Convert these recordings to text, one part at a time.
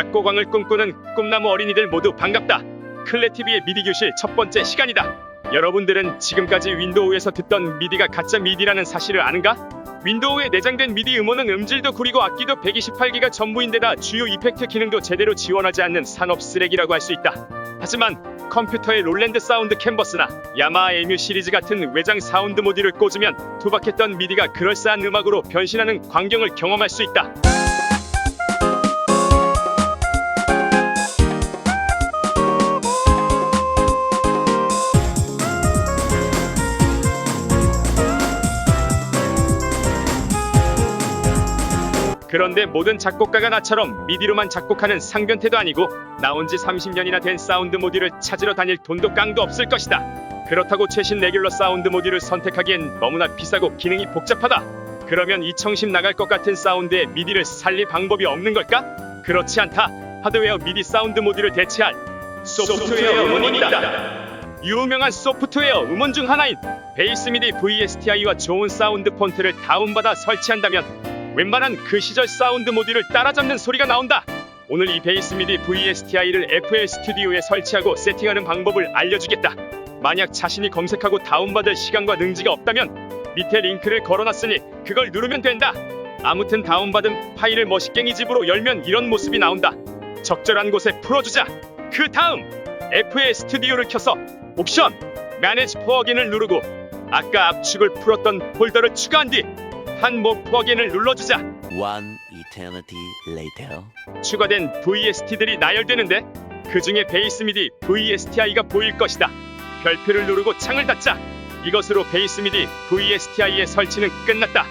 작곡왕을 꿈꾸는 꿈나무 어린이들 모두 반갑다. 클레티비의 미디 교실 첫 번째 시간이다. 여러분들은 지금까지 윈도우에서 듣던 미디가 가짜 미디라는 사실을 아는가? 윈도우에 내장된 미디 음원은 음질도 구리고 악기도 128기가 전부인데다 주요 이펙트 기능도 제대로 지원하지 않는 산업 쓰레기라고 할 수 있다. 하지만 컴퓨터의 롤랜드 사운드 캔버스나 야마하 에뮤 시리즈 같은 외장 사운드 모듈을 꽂으면 투박했던 미디가 그럴싸한 음악으로 변신하는 광경을 경험할 수 있다. 그런데 모든 작곡가가 나처럼 미디로만 작곡하는 상변태도 아니고 나온 지 30년이나 된 사운드 모듈을 찾으러 다닐 돈도 깡도 없을 것이다. 그렇다고 최신 레귤러 사운드 모듈을 선택하기엔 너무나 비싸고 기능이 복잡하다. 그러면 이 청심 나갈 것 같은 사운드에 미디를 살릴 방법이 없는 걸까? 그렇지 않다. 하드웨어 미디 사운드 모듈을 대체할 소프트웨어 음원이 있다. 유명한 소프트웨어 음원 중 하나인 베이스 미디 VSTI와 좋은 사운드 폰트를 다운받아 설치한다면 웬만한 그 시절 사운드 모듈을 따라잡는 소리가 나온다. 오늘 이 베이스 미디 VSTI를 FL 스튜디오에 설치하고 세팅하는 방법을 알려주겠다. 만약 자신이 검색하고 다운받을 시간과 능지가 없다면 밑에 링크를 걸어놨으니 그걸 누르면 된다. 아무튼 다운받은 파일을 머시갱이 집으로 열면 이런 모습이 나온다. 적절한 곳에 풀어주자. 그 다음 FL 스튜디오를 켜서 옵션 매니지 플러긴을 누르고 아까 압축을 풀었던 폴더를 추가한 뒤 한모 플러긴을 눌러주자. One eternity later. 추가된 VST들이 나열되는데 그 중에 베이스 미디 VSTI가 보일 것이다. 별표를 누르고 창을 닫자. 이것으로 베이스 미디 VSTI의 설치는 끝났다.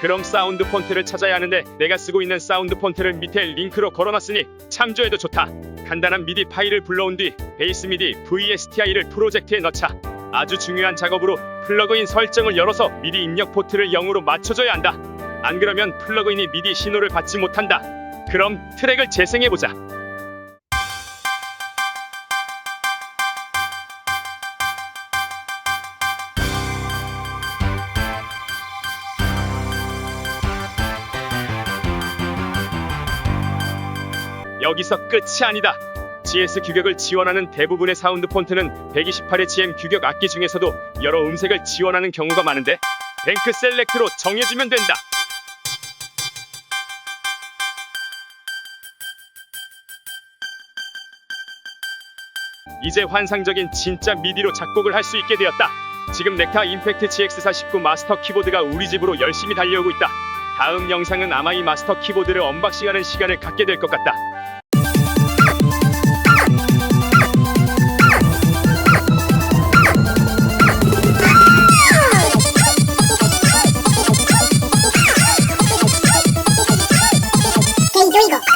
그럼 사운드 폰트를 찾아야 하는데 내가 쓰고 있는 사운드 폰트를 밑에 링크로 걸어놨으니 참조해도 좋다. 간단한 미디 파일을 불러온 뒤 베이스 미디 VSTI를 프로젝트에 넣자. 아주 중요한 작업으로 플러그인 설정을 열어서 미디 입력 포트를 0으로 맞춰줘야 한다. 안 그러면 플러그인이 미디 신호를 받지 못한다. 그럼 트랙을 재생해보자. 여기서 끝이 아니다. GS 규격을 지원하는 대부분의 사운드 폰트는 128의 GM 규격 악기 중에서도 여러 음색을 지원하는 경우가 많은데 뱅크 셀렉트로 정해주면 된다. 이제 환상적인 진짜 미디로 작곡을 할 수 있게 되었다. 지금 넥타 임팩트 GX49 마스터 키보드가 우리 집으로 열심히 달려오고 있다. 다음 영상은 아마 이 마스터 키보드를 언박싱하는 시간을 갖게 될 것 같다. 最後。